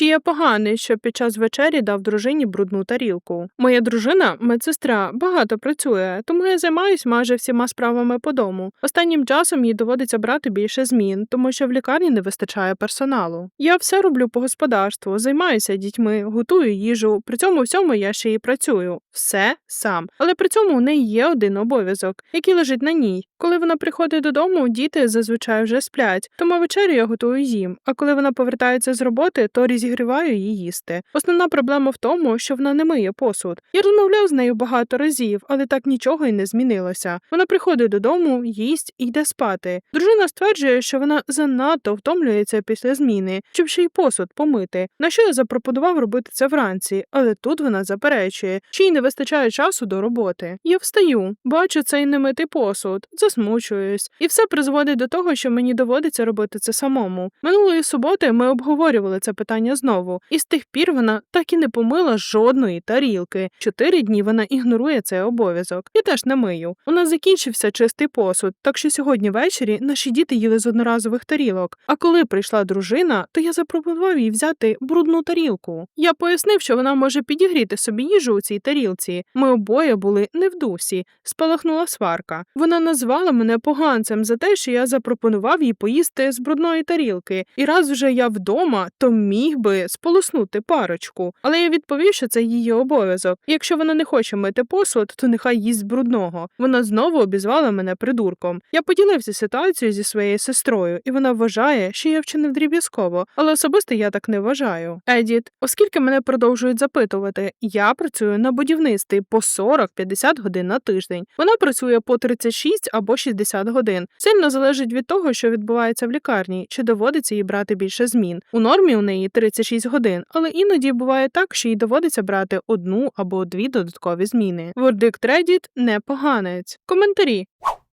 Чи я поганий, що під час вечері дав дружині брудну тарілку? Моя дружина, медсестра, багато працює, тому я займаюся майже всіма справами по дому. Останнім часом їй доводиться брати більше змін, тому що в лікарні не вистачає персоналу. Я все роблю по господарству, займаюся дітьми, готую їжу. При цьому всьому я ще й працюю. Все сам. Але при цьому у неї є один обов'язок, який лежить на ній. Коли вона приходить додому, діти зазвичай вже сплять, тому вечерю я готую їм. А коли вона повертається з роботи, то розігріваю її їсти. Основна проблема в тому, що вона не миє посуд. Я розмовляв з нею багато разів, але так нічого й не змінилося. Вона приходить додому, їсть і йде спати. Дружина стверджує, що вона занадто втомлюється після зміни, щоб ще й посуд помити. На що я запропонував робити це вранці, але тут вона заперечує, що їй не вистачає часу до роботи. Я встаю, бачу цей немитий посуд, засмучуюсь, і все призводить до того, що мені доводиться робити це самому. Минулої суботи ми обговорювали це питання знову, і з тих пір вона так і не помила жодної тарілки. Чотири дні вона ігнорує цей обов'язок. Я теж не мию. У нас закінчився чистий посуд, так що сьогодні ввечері наші діти їли з одноразових тарілок. А коли прийшла дружина, то я запропонував їй взяти брудну тарілку. Я пояснив, що вона може підігріти собі їжу у цій тарілці. Ми обоє були не в дусі. Спалахнула сварка. Вона назвала мене поганцем за те, що я запропонував їй поїсти з брудної тарілки. І раз вже я вдома, то міг би сполоснути парочку. Але я відповів, що це її обов'язок. Якщо вона не хоче мити посуд, то нехай їсть з брудного. Вона знову обізвала мене придурком. Я поділився ситуацією зі своєю сестрою, і вона вважає, що я вчинив дріб'язково, але особисто я так не вважаю. Едіт, оскільки мене продовжують запитувати, я працюю на будівництві по 40-50 годин на тиждень. Вона працює по 36 або 60 годин. Сильно залежить від того, що відбувається в лікарні, чи доводиться їй брати більше змін. У нормі у неї 36 годин, але іноді буває так, що їй доводиться брати одну або дві додаткові зміни. Вердикт Reddit – непоганець. Коментарі.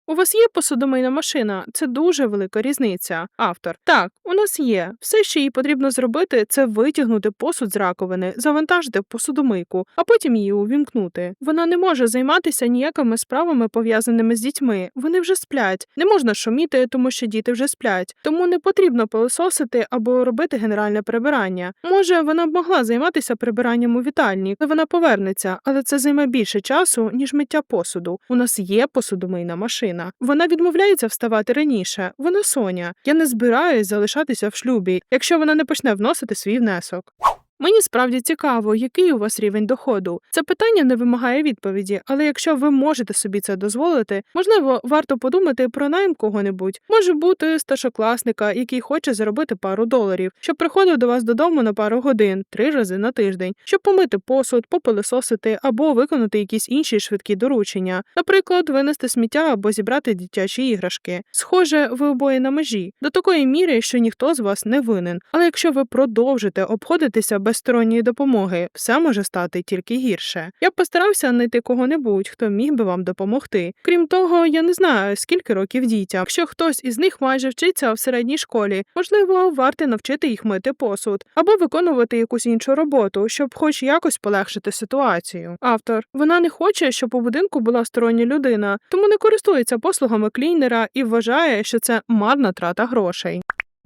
У вас є посудомийна машина? Це дуже велика різниця. Автор. Так, у нас є. Все, що їй потрібно зробити, це витягнути посуд з раковини, завантажити в посудомийку, а потім її увімкнути. Вона не може займатися ніякими справами, пов'язаними з дітьми. Вони вже сплять. Не можна шуміти, тому що діти вже сплять. Тому не потрібно пилососити або робити генеральне прибирання. Може, вона б могла займатися прибиранням у вітальні, коли вона повернеться, але це займе більше часу, ніж миття посуду. У нас є посудомийна машина. Вона відмовляється вставати раніше. Вона Соня. Я не збираюсь залишатися в шлюбі, якщо вона не почне вносити свій внесок. Мені справді цікаво, який у вас рівень доходу. Це питання не вимагає відповіді, але якщо ви можете собі це дозволити, можливо, варто подумати про найм кого-небудь. Може бути старшокласника, який хоче заробити пару доларів, щоб приходив до вас додому на пару годин, три рази на тиждень, щоб помити посуд, попилисосити або виконати якісь інші швидкі доручення, наприклад, винести сміття або зібрати дитячі іграшки. Схоже, ви обоє на межі до такої міри, що ніхто з вас не винен. Але якщо ви продовжите обходитися без сторонньої допомоги, все може стати тільки гірше. Я б постарався знайти кого-небудь, хто міг би вам допомогти. Крім того, я не знаю, скільки років дітям. Якщо хтось із них майже вчиться в середній школі, можливо, варто навчити їх мити посуд або виконувати якусь іншу роботу, щоб хоч якось полегшити ситуацію. Автор вона не хоче, щоб у будинку була стороння людина, тому не користується послугами клінера і вважає, що це марна трата грошей.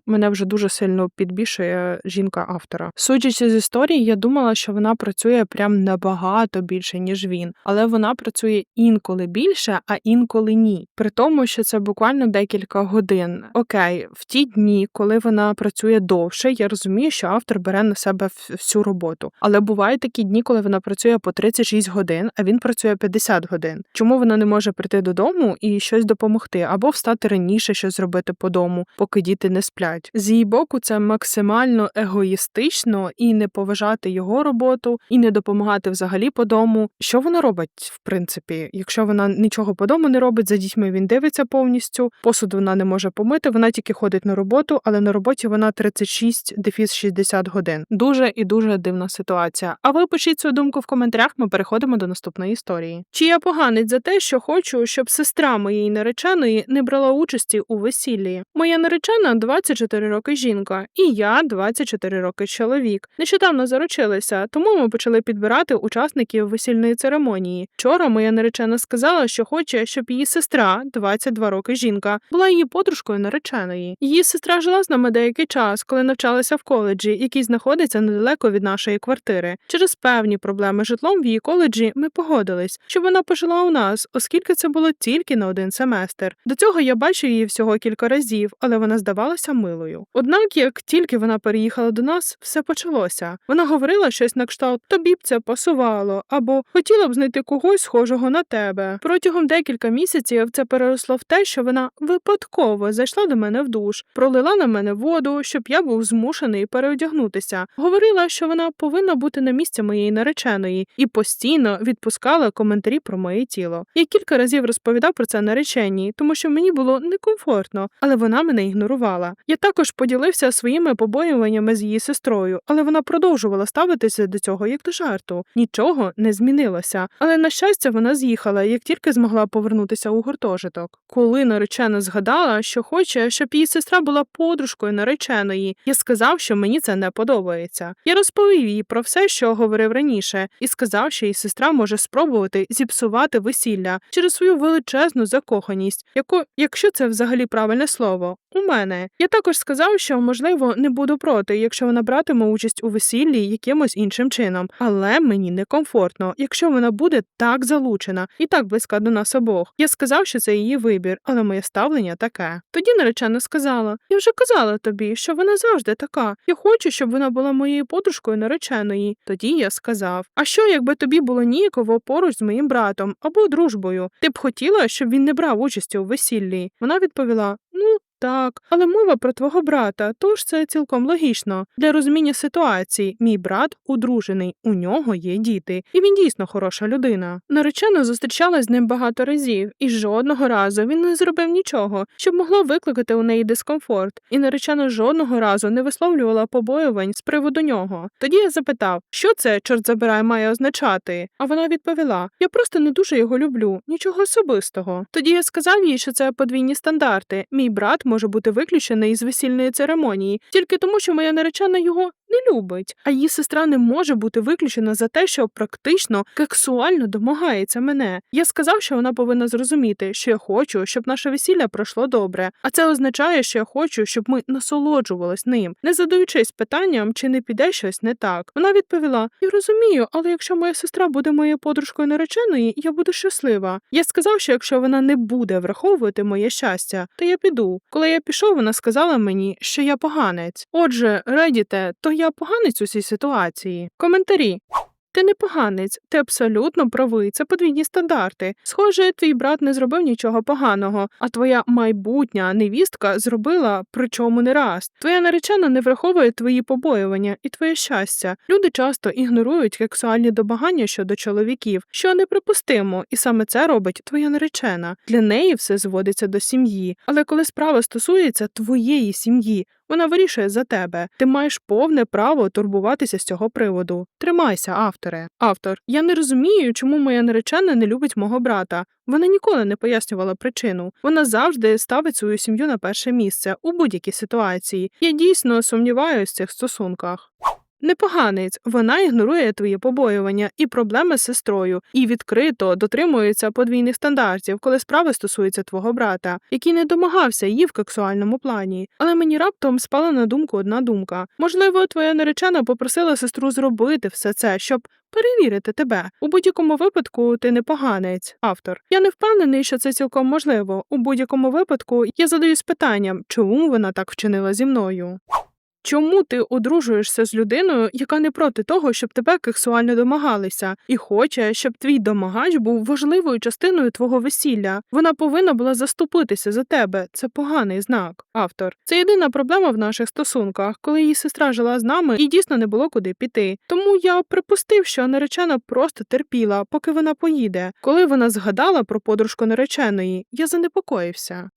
Мене вже дуже сильно підбішує жінка автора. Судячи з історії, я думала, що вона працює прям набагато більше, ніж він, але вона працює інколи більше, а інколи ні. При тому, що це буквально декілька годин. Окей, в ті дні, коли вона працює довше, я розумію, що автор бере на себе всю роботу. Але бувають такі дні, коли вона працює по 36 годин, а він працює 50 годин. Чому вона не може прийти додому і щось допомогти, або встати раніше, щось зробити по дому, поки діти не сплять? З її боку, це максимально егоїстично і не поважати його роботу, і не допомагати взагалі по дому. Що вона робить, в принципі, якщо вона нічого по дому не робить, за дітьми він дивиться повністю, посуд вона не може помити, вона тільки ходить на роботу, але на роботі вона 36 дефіс 60 годин. Дуже і дуже дивна ситуація. А ви пишіть свою думку в коментарях. Ми переходимо до наступної історії. Чи я поганець за те, що хочу, щоб сестра моєї нареченої не брала участі у весіллі? Моя наречена 26 24 роки жінка, і я 24 роки чоловік. Нещодавно заручилися, тому ми почали підбирати учасників весільної церемонії. Вчора моя наречена сказала, що хоче, щоб її сестра, 22 роки жінка, була її подружкою нареченої. Її сестра жила з нами деякий час, коли навчалася в коледжі, який знаходиться недалеко від нашої квартири. Через певні проблеми з житлом в її коледжі ми погодились, щоб вона пожила у нас, оскільки це було тільки на один семестр. До цього я бачив її всього кілька разів, але вона здавалася милою. Однак, як тільки вона переїхала до нас, все почалося. Вона говорила щось на кшталт тобі б це пасувало, або хотіла б знайти когось схожого на тебе. Протягом декілька місяців це переросло в те, що вона випадково зайшла до мене в душ, пролила на мене воду, щоб я був змушений переодягнутися. Говорила, що вона повинна бути на місці моєї нареченої, і постійно відпускала коментарі про моє тіло. Я кілька разів розповідав про це нареченій, тому що мені було некомфортно, але вона мене ігнорувала. Я також поділився своїми побоюваннями з її сестрою, але вона продовжувала ставитися до цього як до жарту. Нічого не змінилося. Але на щастя, вона з'їхала, як тільки змогла повернутися у гуртожиток. Коли наречена згадала, що хоче, щоб її сестра була подружкою нареченої, я сказав, що мені це не подобається. Я розповів їй про все, що говорив раніше, і сказав, що її сестра може спробувати зіпсувати весілля через свою величезну закоханість, яку, якщо це взагалі правильне слово, у мене. Я також сказав, що можливо не буду проти, якщо вона братиме участь у весіллі якимось іншим чином, але мені некомфортно, якщо вона буде так залучена і так близька до нас обох. Я сказав, що це її вибір, але моє ставлення таке. Тоді наречена сказала: Я вже казала тобі, що вона завжди така. Я хочу, щоб вона була моєю подружкою нареченої. Тоді я сказав: А що, якби тобі було ніяково поруч з моїм братом або дружбою? Ти б хотіла, щоб він не брав участі у весіллі? Вона відповіла: Ну. Так, але мова про твого брата, тож це цілком логічно. Для розуміння ситуації мій брат одружений, у нього є діти, і він дійсно хороша людина. Наречена зустрічалась з ним багато разів, і жодного разу він не зробив нічого, щоб могло викликати у неї дискомфорт, і наречена жодного разу не висловлювала побоювань з приводу нього. Тоді я запитав, що це, чорт забирай, має означати. А вона відповіла: Я просто не дуже його люблю, нічого особистого. Тоді я сказав їй, що це подвійні стандарти. Мій брат може бути виключений із весільної церемонії, тільки тому, що моя наречена його не любить, а її сестра не може бути виключена за те, що практично сексуально домагається мене. Я сказав, що вона повинна зрозуміти, що я хочу, щоб наше весілля пройшло добре, а це означає, що я хочу, щоб ми насолоджувались ним, не задаючись питанням, чи не піде щось не так. Вона відповіла: Я розумію, але якщо моя сестра буде моєю подружкою нареченої, я буду щаслива. Я сказав, що якщо вона не буде враховувати моє щастя, то я піду. Коли я пішов, вона сказала мені, що я поганець. Отже, Редіте, то я поганець у цій ситуації. Коментарі. Ти не поганець, ти абсолютно правий. Це подвійні стандарти. Схоже, твій брат не зробив нічого поганого, а твоя майбутня невістка зробила, причому не раз. Твоя наречена не враховує твої побоювання і твоє щастя. Люди часто ігнорують сексуальні домагання щодо чоловіків, що неприпустимо, і саме це робить твоя наречена. Для неї все зводиться до сім'ї. Але коли справа стосується твоєї сім'ї, вона вирішує за тебе. Ти маєш повне право турбуватися з цього приводу. Тримайся, авторе. Автор. Я не розумію, чому моя наречена не любить мого брата. Вона ніколи не пояснювала причину. Вона завжди ставить свою сім'ю на перше місце у будь-якій ситуації. Я дійсно сумніваюся в цих стосунках. Непоганець, вона ігнорує твої побоювання і проблеми з сестрою, і відкрито дотримується подвійних стандартів, коли справа стосується твого брата, який не домагався її в сексуальному плані. Але мені раптом спала на думку одна думка: можливо, твоя наречена попросила сестру зробити все це, щоб перевірити тебе. У будь-якому випадку ти не поганець, автор. Я не впевнений, що це цілком можливо. У будь-якому випадку я задаюсь питанням, чому вона так вчинила зі мною. Чому ти одружуєшся з людиною, яка не проти того, щоб тебе сексуально домагалися, і хоче, щоб твій домагач був важливою частиною твого весілля? Вона повинна була заступитися за тебе. Це поганий знак. Автор. Це єдина проблема в наших стосунках, коли її сестра жила з нами і дійсно не було куди піти. Тому я припустив, що наречена просто терпіла, поки вона поїде. Коли вона згадала про подружку нареченої, я занепокоївся.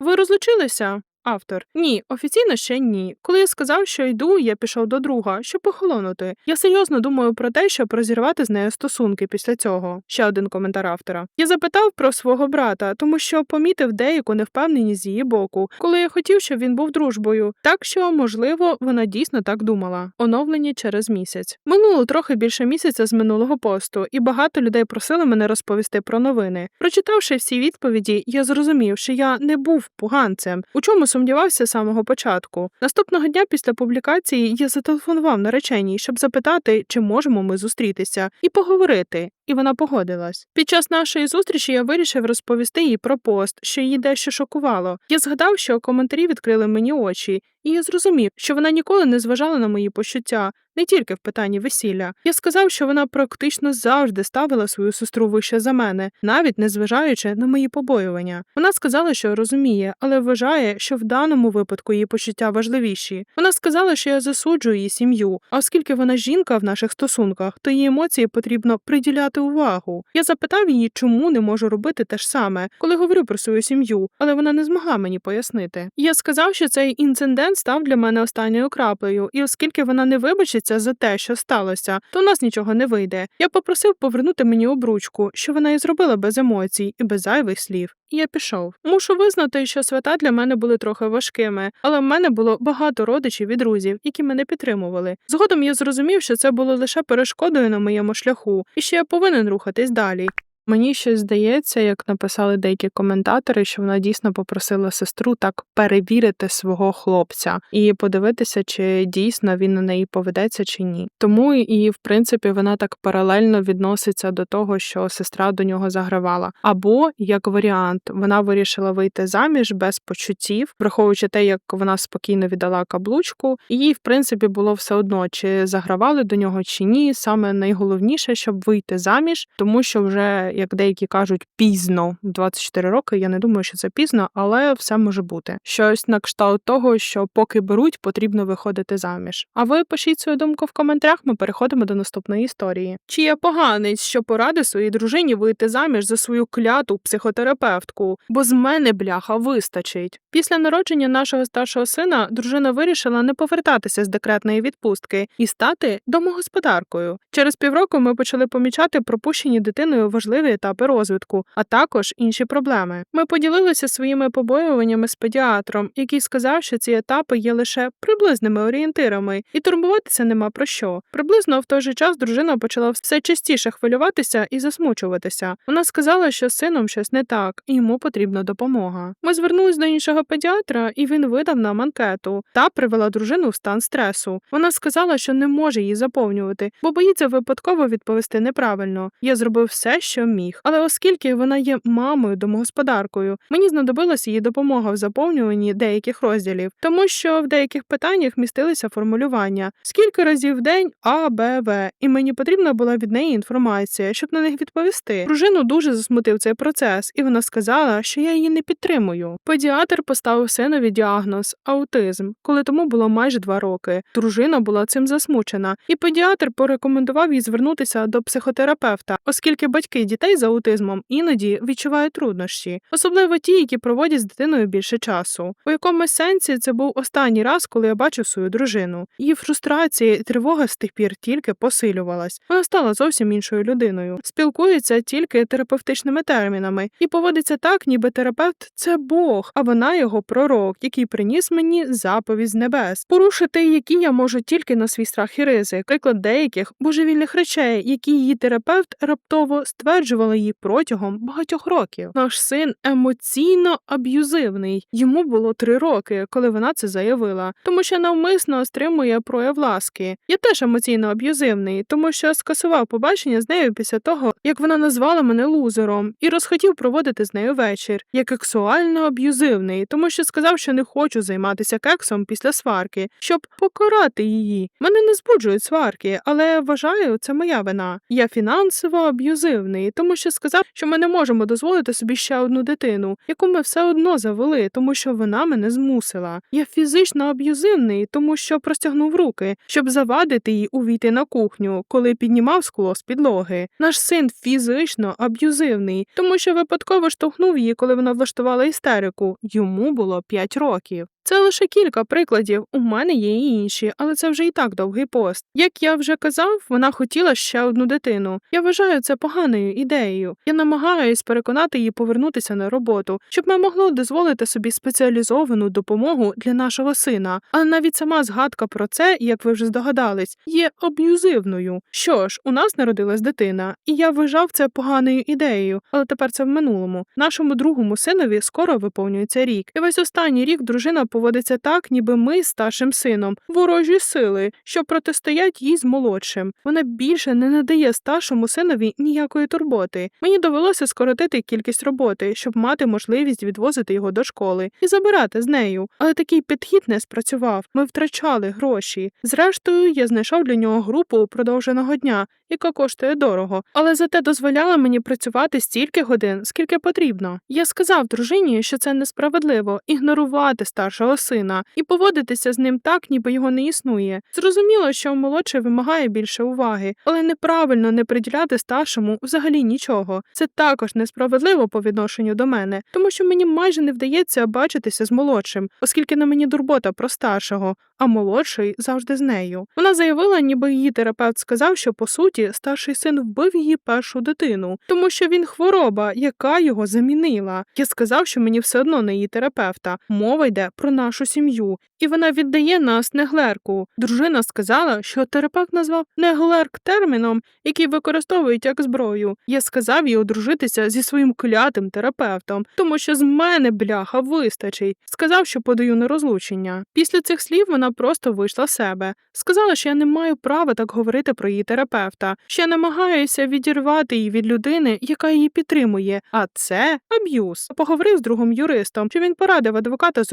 Ви розлучилися? Автор ні, офіційно ще ні. Коли я сказав, що йду, я пішов до друга, щоб похолонути. Я серйозно думаю про те, щоб розірвати з нею стосунки після цього. Ще один коментар автора. Я запитав про свого брата, тому що помітив деяку невпевненість з її боку, коли я хотів, щоб він був дружбою. Так що, можливо, вона дійсно так думала. Оновлені через місяць. Минуло трохи більше місяця з минулого посту, і багато людей просили мене розповісти про новини. Прочитавши всі відповіді, я зрозумів, що я не був поганцем, у чому сумнівався з самого початку. Наступного дня після публікації я зателефонував нареченій, щоб запитати, чи можемо ми зустрітися, і поговорити. І вона погодилась. Під час нашої зустрічі я вирішив розповісти їй про пост, що її дещо шокувало. Я згадав, що коментарі відкрили мені очі, і я зрозумів, що вона ніколи не зважала на мої почуття, не тільки в питанні весілля. Я сказав, що вона практично завжди ставила свою сестру вище за мене, навіть не зважаючи на мої побоювання. Вона сказала, що розуміє, але вважає, що в даному випадку її почуття важливіші. Вона сказала, що я засуджую її сім'ю, а оскільки вона жінка в наших стосунках, то її емоції потрібно приділяти увагу. Я запитав її, чому не можу робити те ж саме, коли говорю про свою сім'ю, але вона не змогла мені пояснити. Я сказав, що цей інцидент став для мене останньою краплею, і оскільки вона не вибачиться за те, що сталося, то у нас нічого не вийде. Я попросив повернути мені обручку, що вона і зробила без емоцій і без зайвих слів. Я пішов. Мушу визнати, що свята для мене були трохи важкими, але в мене було багато родичів і друзів, які мене підтримували. Згодом я зрозумів, що це було лише перешкодою на моєму шляху, і що я повинен рухатись далі. Мені щось здається, як написали деякі коментатори, що вона дійсно попросила сестру так перевірити свого хлопця і подивитися, чи дійсно він на неї поведеться чи ні. Тому і в принципі вона так паралельно відноситься до того, що сестра до нього загравала. Або як варіант, вона вирішила вийти заміж без почуттів, враховуючи те, як вона спокійно віддала каблучку, і в принципі, було все одно, чи загравали до нього чи ні. Саме найголовніше, щоб вийти заміж, тому що вже як деякі кажуть, пізно 24 роки. Я не думаю, що це пізно, але все може бути. Щось на кшталт того, що поки беруть, потрібно виходити заміж. А ви пишіть свою думку в коментарях. Ми переходимо до наступної історії. Чи я поганець, що поради своїй дружині вийти заміж за свою кляту психотерапевтку? Бо з мене бляха вистачить. Після народження нашого старшого сина дружина вирішила не повертатися з декретної відпустки і стати домогосподаркою. Через півроку ми почали помічати пропущені дитиною важливі етапи розвитку, а також інші проблеми. Ми поділилися своїми побоюваннями з педіатром, який сказав, що ці етапи є лише приблизними орієнтирами, і турбуватися нема про що. Приблизно в той же час дружина почала все частіше хвилюватися і засмучуватися. Вона сказала, що з сином щось не так, і йому потрібна допомога. Ми звернулись до іншого педіатра, і він видав нам анкету та привела дружину в стан стресу. Вона сказала, що не може її заповнювати, бо боїться випадково відповісти неправильно. Я зробив все, що міг. Але оскільки вона є мамою домогосподаркою, мені знадобилася її допомога в заповнюванні деяких розділів, тому що в деяких питаннях містилися формулювання скільки разів в день А, Б, В, і мені потрібна була від неї інформація, щоб на них відповісти. Дружину дуже засмутив цей процес, і вона сказала, що я її не підтримую. Педіатр поставив синові діагноз аутизм, коли тому було майже два роки. Дружина була цим засмучена, і педіатр порекомендував їй звернутися до психотерапевта, оскільки батьки дітей з аутизмом іноді відчувають труднощі, особливо ті, які проводять з дитиною більше часу. У якомусь сенсі це був останній раз, коли я бачив свою дружину. Її фрустрація і тривога з тих пір тільки посилювалась. Вона стала зовсім іншою людиною, спілкується тільки терапевтичними термінами і поводиться так, ніби терапевт це Бог, а вона його пророк, який приніс мені заповідь з небес, порушити які я можу тільки на свій страх і ризик, приклад деяких божевільних речей, які її терапевт раптово стверджувала її протягом багатьох років. Наш син емоційно аб'юзивний. Йому було три роки, коли вона це заявила, тому що навмисно стримує прояв ласки. Я теж емоційно аб'юзивний, тому що скасував побачення з нею після того, як вона назвала мене лузером, і розхотів проводити з нею вечір. Я сексуально аб'юзивний, тому що сказав, що не хочу займатися кексом після сварки, щоб покарати її. Мене не збуджують сварки, але вважаю, це моя вина. Я фінансово аб'юзивний, тому що сказав, що ми не можемо дозволити собі ще одну дитину, яку ми все одно завели, тому що вона мене змусила. Я фізично аб'юзивний, тому що простягнув руки, щоб завадити їй увійти на кухню, коли піднімав скло з підлоги. Наш син фізично аб'юзивний, тому що випадково штовхнув її, коли вона влаштувала істерику. Йому було 5 років. Це лише кілька прикладів. У мене є і інші, але це вже і так довгий пост. Як я вже казав, вона хотіла ще одну дитину. Я вважаю це поганою ідеєю. Я намагаюсь переконати її повернутися на роботу, щоб ми могли дозволити собі спеціалізовану допомогу для нашого сина. Але навіть сама згадка про це, як ви вже здогадались, є аб'юзивною. Що ж, у нас народилась дитина, і я вважав це поганою ідеєю, але тепер це в минулому. Нашому другому синові скоро виповнюється рік, і весь останній рік дружина поводиться так, ніби ми з старшим сином ворожі сили, що протистоять їй з молодшим. Вона більше не надає старшому синові ніякої турботи. Мені довелося скоротити кількість роботи, щоб мати можливість відвозити його до школи і забирати з нею. Але такий підхід не спрацював. Ми втрачали гроші. Зрештою, я знайшов для нього групу продовженого дня, яка коштує дорого, але зате дозволяла мені працювати стільки годин, скільки потрібно. Я сказав дружині, що це несправедливо ігнорувати старшого сина і поводитися з ним так, ніби його не існує. Зрозуміло, що молодший вимагає більше уваги, але неправильно не приділяти старшому взагалі нічого. Це також несправедливо по відношенню до мене, тому що мені майже не вдається бачитися з молодшим, оскільки на мені турбота про старшого, а молодший завжди з нею. Вона заявила, ніби її терапевт сказав, що по суті старший син вбив її першу дитину, тому що він хвороба, яка його замінила. Я сказав, що мені все одно не її терапевта. Мова йде про нашу сім'ю, і вона віддає нас неглерку. Дружина сказала, що терапевт назвав неглерк терміном, який використовують як зброю. Я сказав їй одружитися зі своїм клятим терапевтом, тому що з мене бляха вистачить. Сказав, що подаю на розлучення. Після цих слів вона просто вийшла з себе. Сказала, що я не маю права так говорити про її терапевта, що я намагаюся відірвати її від людини, яка її підтримує. А це аб'юз. Поговорив з другом юристом, що він порадив адвоката з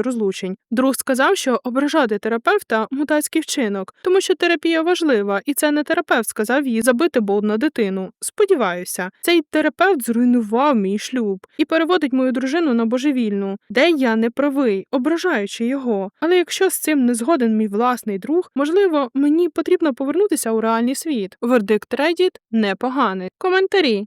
розлучень. Друг сказав, що ображати терапевта мутацький вчинок, тому що терапія важлива, і це не терапевт сказав їй забити болт на дитину. Сподіваюся, цей терапевт зруйнував мій шлюб і переводить мою дружину на божевільну, де я не правий, ображаючи його. Але якщо з цим не згоден мій власний друг, можливо, мені потрібно повернутися у реальний світ. Вердикт Reddit непоганий. Коментарі.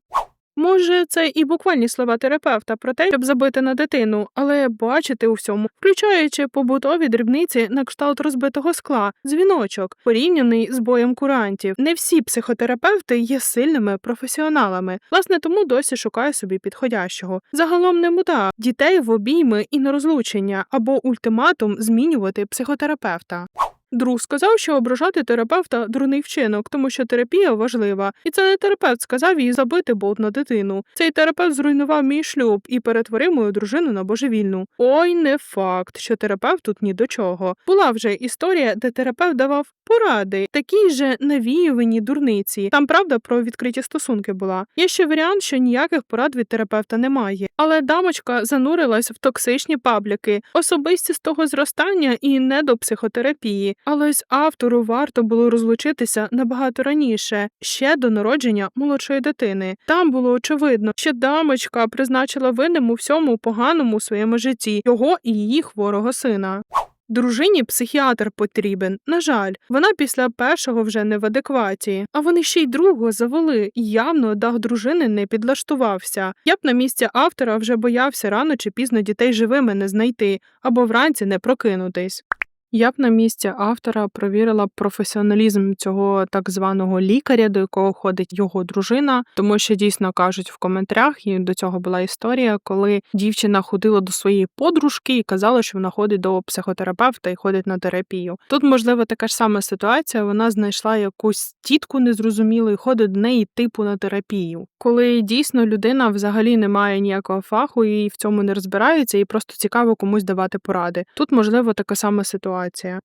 Може, це і буквальні слова терапевта про те, щоб забити на дитину, але бачити у всьому, включаючи побутові дрібниці на кшталт розбитого скла, дзвіночок, порівняний з боєм курантів. Не всі психотерапевти є сильними професіоналами. Власне, тому досі шукаю собі підходящого. Загалом не муда дітей в обійми і на розлучення або ультиматум змінювати психотерапевта. Друг сказав, що ображати терапевта дурний вчинок, тому що терапія важлива, і це не терапевт сказав їй забити болт на дитину. Цей терапевт зруйнував мій шлюб і перетворив мою дружину на божевільну. Ой, не факт, що терапевт тут ні до чого. Була вже історія, де терапевт давав поради, такі же навіювані дурниці. Там правда про відкриті стосунки була. Є ще варіант, що ніяких порад від терапевта немає. Але дамочка занурилась в токсичні пабліки, особистістого зростання і не до психотерапії. Але ось автору варто було розлучитися набагато раніше, ще до народження молодшої дитини. Там було очевидно, що дамочка призначила винним у всьому поганому своєму житті його і її хворого сина. Дружині психіатр потрібен. На жаль, вона після першого вже не в адекваті, а вони ще й другого завели. і Явно дах дружини не підлаштувався. Я б на місці автора вже боявся рано чи пізно дітей живими не знайти або вранці не прокинутись. Я б на місці автора провірила професіоналізм цього так званого лікаря, до якого ходить його дружина, тому що дійсно кажуть в коментарях, і до цього була історія, коли дівчина ходила до своєї подружки і казала, що вона ходить до психотерапевта і ходить на терапію. Тут, можливо, така ж сама ситуація. Вона знайшла якусь тітку незрозумілу і ходить до неї типу на терапію, коли дійсно людина взагалі не має ніякого фаху і в цьому не розбирається, і просто цікаво комусь давати поради. Тут можливо така сама ситуація.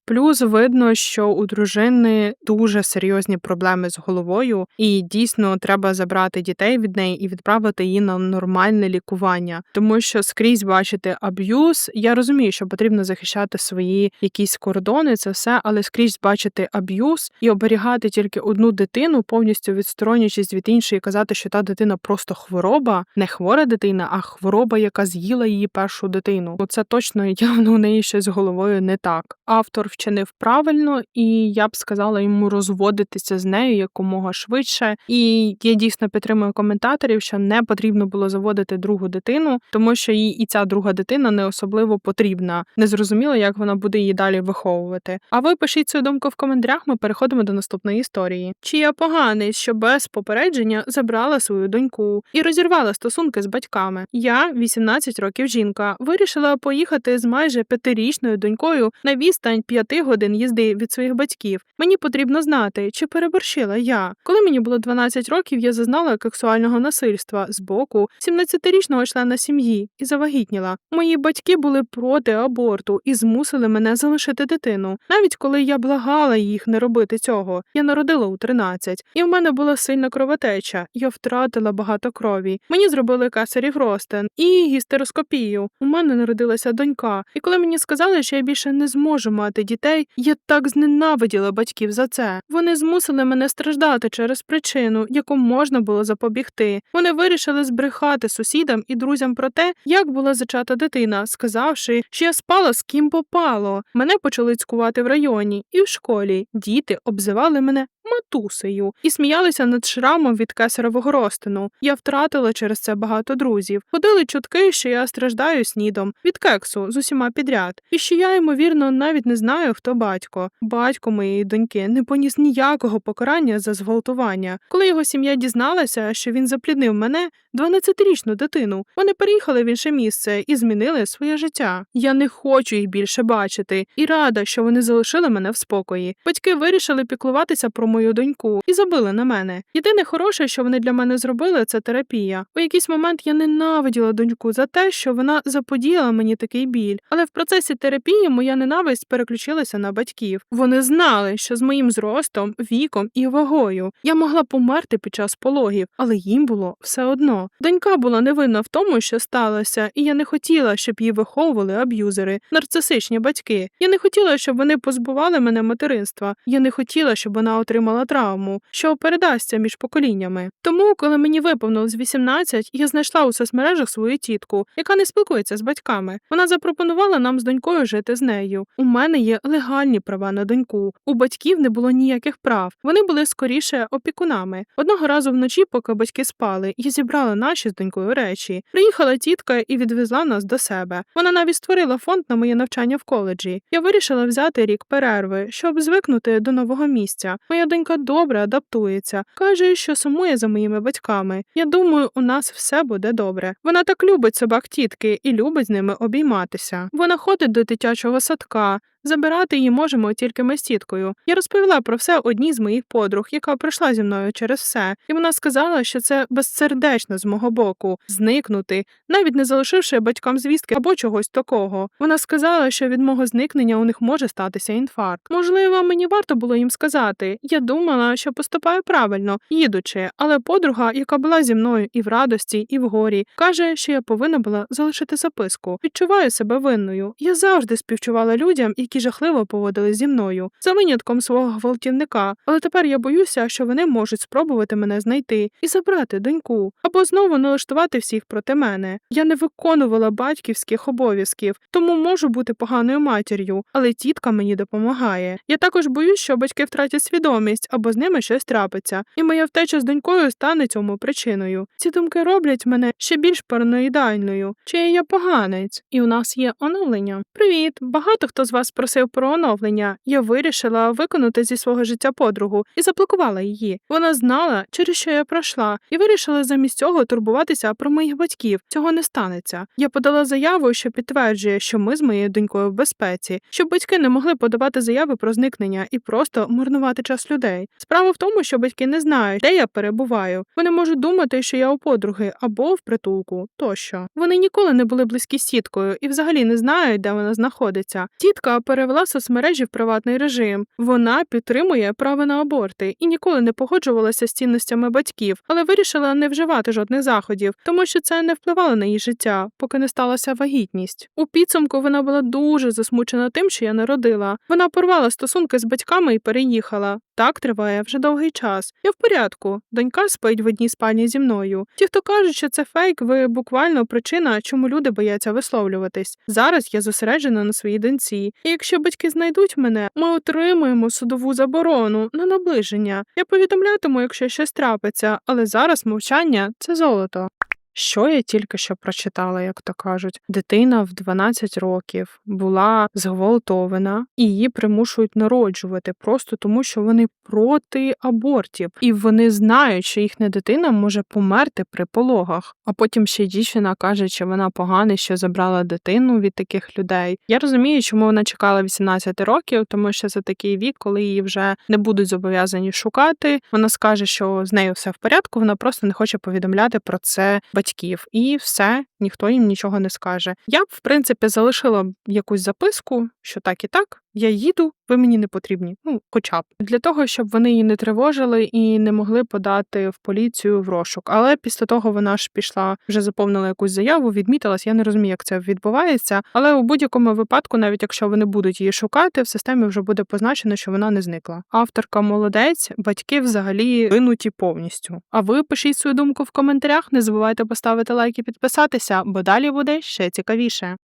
Плюс видно, що у дружини дуже серйозні проблеми з головою, і дійсно треба забрати дітей від неї і відправити її на нормальне лікування, тому що скрізь бачити аб'юз. Я розумію, що потрібно захищати свої якісь кордони, це все, але скрізь бачити аб'юз і оберігати тільки одну дитину, повністю відсторонюючись від іншої, і казати, що та дитина просто хвороба, не хвора дитина, а хвороба, яка з'їла її першу дитину. Це точно явно у неї щось з головою не так. Автор вчинив правильно, і я б сказала йому розводитися з нею якомога швидше. І я дійсно підтримую коментаторів, що не потрібно було заводити другу дитину, тому що їй і ця друга дитина не особливо потрібна. Не зрозуміло, як вона буде її далі виховувати. А ви пишіть свою думку в коментарях. Ми переходимо до наступної історії. Чи я поганий, що без попередження забрала свою доньку і розірвала стосунки з батьками? Я 18 років жінка, вирішила поїхати з майже п'ятирічною донькою на відстань п'яти годин їзди від своїх батьків. Мені потрібно знати, чи переборщила я. Коли мені було 12 років, я зазнала сексуального насильства з боку 17-річного члена сім'ї і завагітніла. Мої батьки були проти аборту і змусили мене залишити дитину. Навіть коли я благала їх не робити цього, я народила у 13, і в мене була сильна кровотеча. Я втратила багато крові. Мені зробили кесарів ростен і гістероскопію. У мене народилася донька. І коли мені сказали, що я більше не зможу мати дітей, я так зненавиділа батьків за це. Вони змусили мене страждати через причину, яку можна було запобігти. Вони вирішили збрехати сусідам і друзям про те, як була зачата дитина, сказавши, що я спала з ким попало. Мене почали цькувати в районі і в школі. Діти обзивали мене матусею і сміялися над шрамом від кесаревого розтину. Я втратила через це багато друзів. Ходили чутки, що я страждаю снідом від кексу з усіма підряд, і що я, ймовірно, навіть не знаю, хто батько. Батько моєї доньки не поніс ніякого покарання за зґвалтування. Коли його сім'я дізналася, що він запліднив мене, 12-річну дитину, вони переїхали в інше місце і змінили своє життя. Я не хочу їх більше бачити і рада, що вони залишили мене в спокої. Батьки вирішили піклуватися про мою доньку і забили на мене. Єдине хороше, що вони для мене зробили, це терапія. У якийсь момент я ненавиділа доньку за те, що вона заподіяла мені такий біль. Але в процесі терапії моя ненависть переключилася на батьків. Вони знали, що з моїм зростом, віком і вагою я могла померти під час пологів, але їм було все одно. Донька була невинна в тому, що сталося, і я не хотіла, щоб її виховували аб'юзери, нарцисичні батьки. Я не хотіла, щоб вони позбували мене материнства. Я не хотіла, щоб вона отримала травму, що передасться між поколіннями. Тому, коли мені виповнилось 18, я знайшла у соцмережах свою тітку, яка не спілкується з батьками. Вона запропонувала нам з донькою жити з нею. У мене є легальні права на доньку. У батьків не було ніяких прав. Вони були скоріше опікунами. Одного разу вночі, поки батьки спали, я зібрала наші з донькою речі. Приїхала тітка і відвезла нас до себе. Вона навіть створила фонд на моє навчання в коледжі. Я вирішила взяти рік перерви, щоб звикнути до нового місця. Моя донька добре адаптується, каже, що сумує за моїми батьками. Я думаю, у нас все буде добре. Вона так любить собак тітки і любить з ними обійматися. Вона ходить до дитячого садка. Забирати її можемо тільки ми з тіткою. Я розповіла про все одній з моїх подруг, яка пройшла зі мною через все, і вона сказала, що це безсердечно з мого боку зникнути, навіть не залишивши батькам звістки або чогось такого. Вона сказала, що від мого зникнення у них може статися інфаркт. Можливо, мені варто було їм сказати. Я думала, що поступаю правильно, їдучи, але подруга, яка була зі мною і в радості, і в горі, каже, що я повинна була залишити записку. Відчуваю себе винною. Я завжди співчувала людям, які жахливо поводили зі мною, за винятком свого гвалтівника. Але тепер я боюся, що вони можуть спробувати мене знайти і забрати доньку, або знову налаштувати всіх проти мене. Я не виконувала батьківських обов'язків, тому можу бути поганою матір'ю, але тітка мені допомагає. Я також боюсь, що батьки втратять свідомість або з ними щось трапиться, і моя втеча з донькою стане цьому причиною. Ці думки роблять мене ще більш параноїдальною. Чи я поганець? І у нас є оновлення. Привіт! Багато хто з вас просив про оновлення. Я вирішила виконати зі свого життя подругу і заблокувала її. Вона знала, через що я пройшла, і вирішила замість цього турбуватися про моїх батьків. Цього не станеться. Я подала заяву, що підтверджує, що ми з моєю донькою в безпеці, щоб батьки не могли подавати заяви про зникнення і просто марнувати час людей. Справа в тому, що батьки не знають, де я перебуваю. Вони можуть думати, що я у подруги або в притулку тощо. Вони ніколи не були близькі з тіткою і взагалі не знають, де вона знаходиться. Тітка перевела соцмережі в приватний режим. Вона підтримує право на аборти і ніколи не погоджувалася з цінностями батьків, але вирішила не вживати жодних заходів, тому що це не впливало на її життя, поки не сталася вагітність. У підсумку вона була дуже засмучена тим, що я народила. Вона порвала стосунки з батьками і переїхала. Так триває вже довгий час. Я в порядку. Донька спить в одній спальні зі мною. Ті, хто кажуть, що це фейк, ви буквально причина, чому люди бояться висловлюватись. Зараз я зосереджена на своїй доньці. І якщо батьки знайдуть мене, ми отримаємо судову заборону на наближення. Я повідомлятиму, якщо щось трапиться, але зараз мовчання це золото. Що я тільки що прочитала, як то кажуть, дитина в 12 років була зґвалтована і її примушують народжувати просто тому, що вони проти абортів, і вони знають, що їхня дитина може померти при пологах. А потім ще дівчина каже, що вона погана, що забрала дитину від таких людей. Я розумію, чому вона чекала 18 років, тому що це такий вік, коли її вже не будуть зобов'язані шукати. Вона скаже, що з нею все в порядку, вона просто не хоче повідомляти про це батьків, і все, ніхто їм нічого не скаже. Я б, в принципі, залишила якусь записку, що так і так. Я їду, ви мені не потрібні. Ну, хоча б для того, щоб вони її не тривожили і не могли подати в поліцію в розшук. Але після того вона ж пішла, вже заповнила якусь заяву, відмітилась. Я не розумію, як це відбувається. Але у будь-якому випадку, навіть якщо вони будуть її шукати, в системі вже буде позначено, що вона не зникла. Авторка молодець, батьки взагалі винуті повністю. А ви пишіть свою думку в коментарях. Не забувайте поставити лайк і підписатися, бо далі буде ще цікавіше.